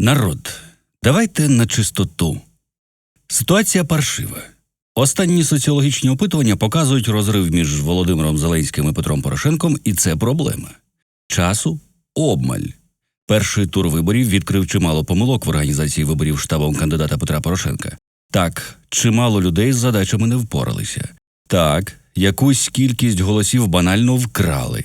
Народ, давайте на чистоту. Ситуація паршива. Останні соціологічні опитування показують розрив між Володимиром Зеленським і Петром Порошенком, і це проблема. Часу обмаль. Перший тур виборів відкрив чимало помилок в організації виборів штабом кандидата Петра Порошенка. Так, чимало людей з задачами не впоралися. Так, якусь кількість голосів банально вкрали.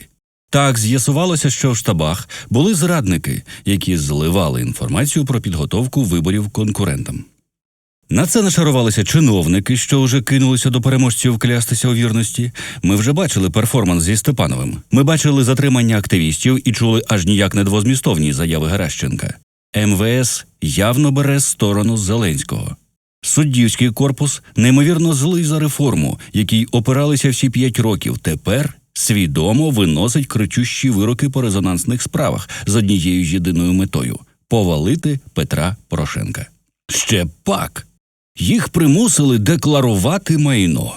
Так, з'ясувалося, що в штабах були зрадники, які зливали інформацію про підготовку виборів конкурентам. На це нашарувалися чиновники, що вже кинулися до переможців клястися у вірності. Ми вже бачили перформанс зі Степановим. Ми бачили затримання активістів і чули аж ніяк не двозмістовні заяви Геращенка. МВС явно бере сторону Зеленського. Суддівський корпус неймовірно злий за реформу, якій опиралися всі п'ять років. Тепер свідомо виносить кричущі вироки по резонансних справах з однією єдиною метою повалити Петра Порошенка. Ще пак. Їх примусили декларувати майно.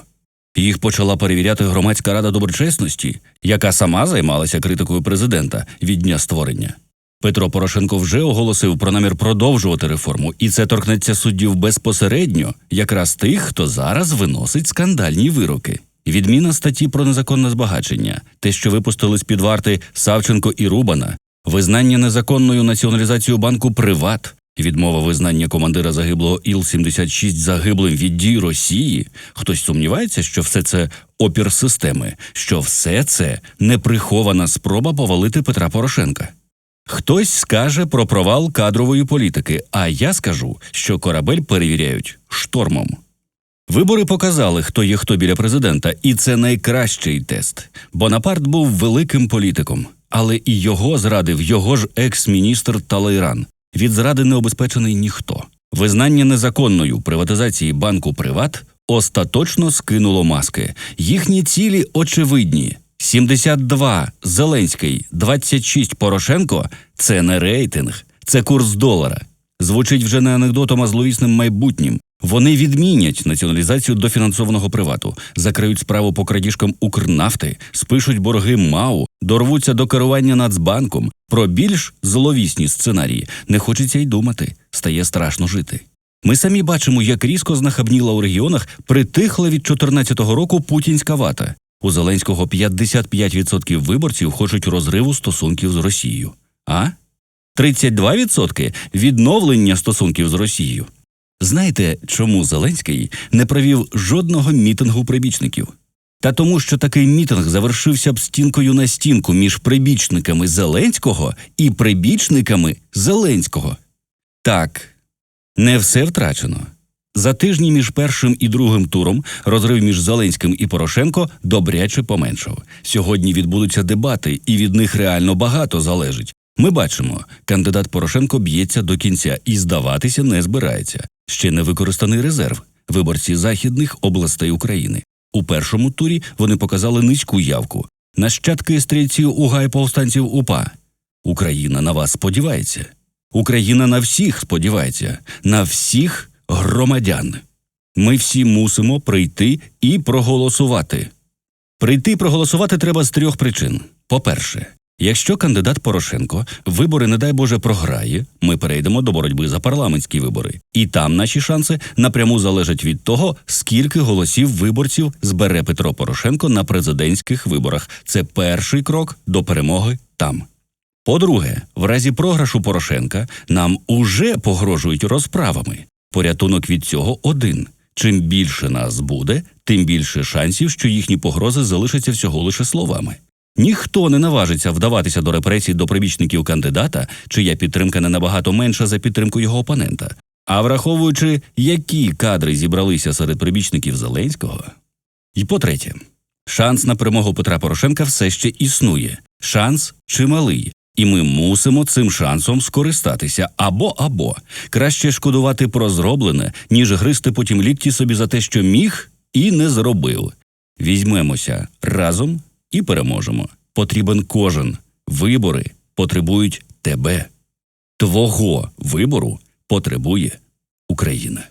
Їх почала перевіряти громадська рада доброчесності, яка сама займалася критикою президента від дня створення. Петро Порошенко вже оголосив про намір продовжувати реформу, і це торкнеться суддів безпосередньо, якраз тих, хто зараз виносить скандальні вироки. Відміна статті про незаконне збагачення, те, що випустили з під варти Савченко і Рубана, визнання незаконною націоналізацією банку Приват, відмова визнання командира загиблого Іл-76 загиблим від дій Росії. Хтось сумнівається, що все це опір системи, що все це неприхована спроба повалити Петра Порошенка. Хтось скаже про провал кадрової політики, а я скажу, що корабель перевіряють штормом. Вибори показали, хто є хто біля президента, і це найкращий тест. Бонапарт був великим політиком, але і його зрадив його ж екс-міністр Талейран. Від зради не обезпечений ніхто. Визнання незаконною приватизації банку Приват остаточно скинуло маски. Їхні цілі очевидні. 72 Зеленський, 26 Порошенко це не рейтинг, це курс долара. Звучить вже не анекдотом, а зловісним майбутнім. Вони відмінять націоналізацію дофінансованого привату, закриють справу по крадіжкам Укрнафти, спишуть борги МАУ, дорвуться до керування Нацбанком. Про більш зловісні сценарії не хочеться й думати, стає страшно жити. Ми самі бачимо, як різко знахабніла у регіонах притихла від 14 року путінська вата. У Зеленського 55% виборців хочуть розриву стосунків з Росією. А 32% відновлення стосунків з Росією. Знаєте, чому Зеленський не провів жодного мітингу прибічників? Та тому, що такий мітинг завершився б стінкою на стінку між прибічниками Зеленського і прибічниками Зеленського. Так, не все втрачено. За тижні між першим і другим туром розрив між Зеленським і Порошенко добряче поменшав. Сьогодні відбудуться дебати, і від них реально багато залежить. Ми бачимо, кандидат Порошенко б'ється до кінця і здаватися не збирається. Ще не використаний резерв виборці західних областей України. У першому турі вони показали низьку явку. Нащадки стрільців угай повстанців УПА. Україна на вас сподівається. Україна на всіх сподівається, на всіх громадян. Ми всі мусимо прийти і проголосувати. Прийти і проголосувати треба з трьох причин. По-перше, якщо кандидат Порошенко вибори, не дай Боже, програє, ми перейдемо до боротьби за парламентські вибори, і там наші шанси напряму залежать від того, скільки голосів виборців збере Петро Порошенко на президентських виборах. Це перший крок до перемоги там. По-друге, в разі програшу Порошенка нам уже погрожують розправами. Порятунок від цього один. Чим більше нас буде, тим більше шансів, що їхні погрози залишаться всього лише словами. Ніхто не наважиться вдаватися до репресій до прибічників кандидата, чия підтримка не набагато менша за підтримку його опонента. А враховуючи, які кадри зібралися серед прибічників Зеленського. І по-третє, шанс на перемогу Петра Порошенка все ще існує. Шанс чималий, і ми мусимо цим шансом скористатися або або краще шкодувати про зроблене, ніж гризти потім лікті собі за те, що міг і не зробив. Візьмемося разом і переможемо. Потрібен кожен. Вибори потребують тебе. Твого вибору потребує Україна.